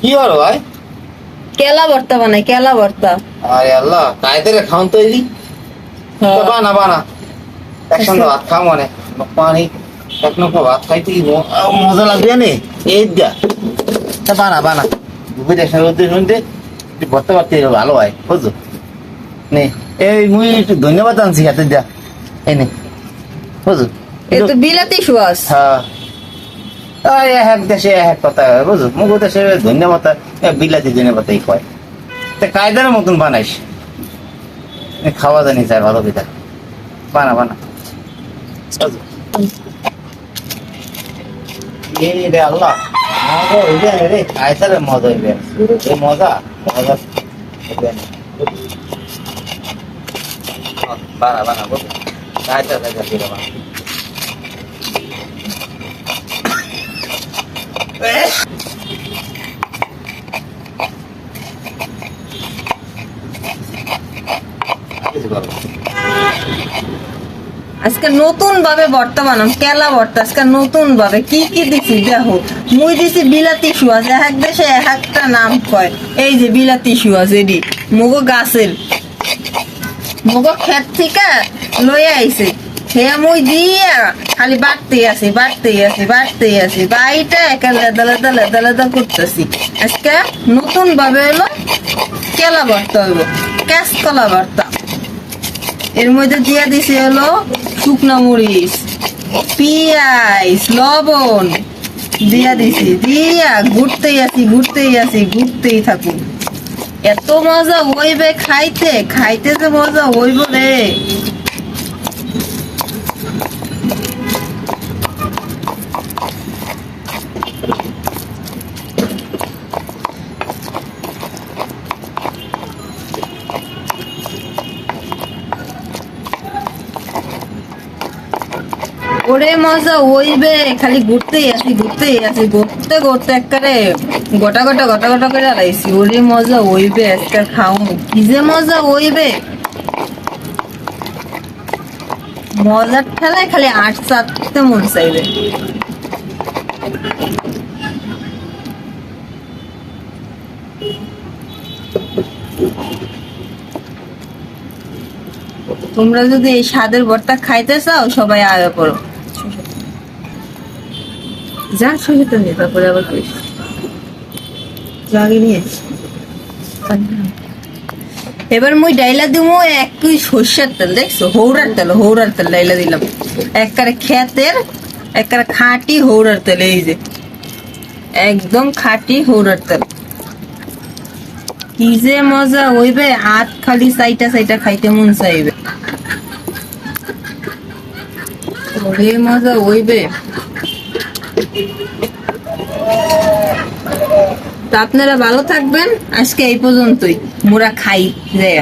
কি হলো ভাই? কেলা ভর্তা বানাই কেলা ভর্তা। আরে আল্লাহ কায়দের খাওন তৈরি তো বানা বানা। একসঙ্গে ভাত খাও মানে। পানি এক নৌকো ভাত খাইতে কি মজা লাগবে নে। এই দিয়া তা বানা বানা। বুঝে রোদে শুনতে। ভর্তা ভর্তি ভালো হয় বুঝছ? নে এই মুই একটু ধন্যবাদ আনছি হাতে দিয়া। এনে নে বুঝছ? এ তো বিলাতি সুয়াস। হ্যাঁ। এক দেশে এক কথা বুঝো মুখ দেশে ধন্যবাদ বিলাতি ধন্যবাদই কয়। তা কায়দার মতন বানাইস। খাওয়া জানি স্যার, ভালো পিতা বানা বানা। রে আল্লাহ, মজা হইবে রে? কায়দার মজা হইবে। এই মজা মজা। বানা বানা বানা আজকে নতুন ভাবে ভর্তা বানাম, কেলা ভর্তা। আজকে নতুন ভাবে কি কি দিছি, দেখো, মুই দিছি বিলাতি এক দেশে এক একটা নাম কয়। এই যে বিলাতি মুগো গাছের। মুগো থেকে আইছে। হে মুই দিয়া খালি বাড়তেই আছি বাড়তেই আছি বাড়তেই আছি। বাড়িটা একা লেদা লেদা লেদা লেদা করতেছি। আজকে নতুন ভাবে হলো কেলা ভর্তা হইব ক্যাশ কলা ভর্তা। এর মধ্যে দিয়ে দিছি হলো শুকনো মরিচ, পিঁয়াজ, লবণ। দিয়া দিছি, দিয়া ঘুরতেই আছি ঘুরতেই আছি, ঘুরতেই থাকুন। এত মজা হইবে খাইতে খাইতে যে মজা হইব রে। ওরে মজা হইবে খালি ঘুরতেই আছি ঘুরতেই আছি ঘুরতে ঘুরতে একবারে গোটা গোটা গোটা গোটা করে লাইছি ওরে মজা হইবে আজকাল খাও কি যে মজা হইবে মজার ঠেলায় খালি আট চাটতে মন চাইবে। তোমরা যদি এই স্বাদের ভর্তা খাইতে চাও, সবাই আগে করো যা ছবি তো নিয়ে তারপরে আবার যা আগে নিয়ে এবার মুই ডাইলা দিমু, এক কুই সর্ষের তেল, দেখছ? হৌরার তেল হৌরার তেল ডাইলা দিলাম। একবারে খেতের একবারে খাঁটি হৌরার তেল, এই যে। একদম খাঁটি হৌরার তেল। কি যে মজা হইবে হাত খালি সাইটা সাইটা খাইতে মন চাইবে। ওরে মজা হইবে তা আপনারা ভালো থাকবেন। আজকে এই পর্যন্তই। মোরা খাই যায়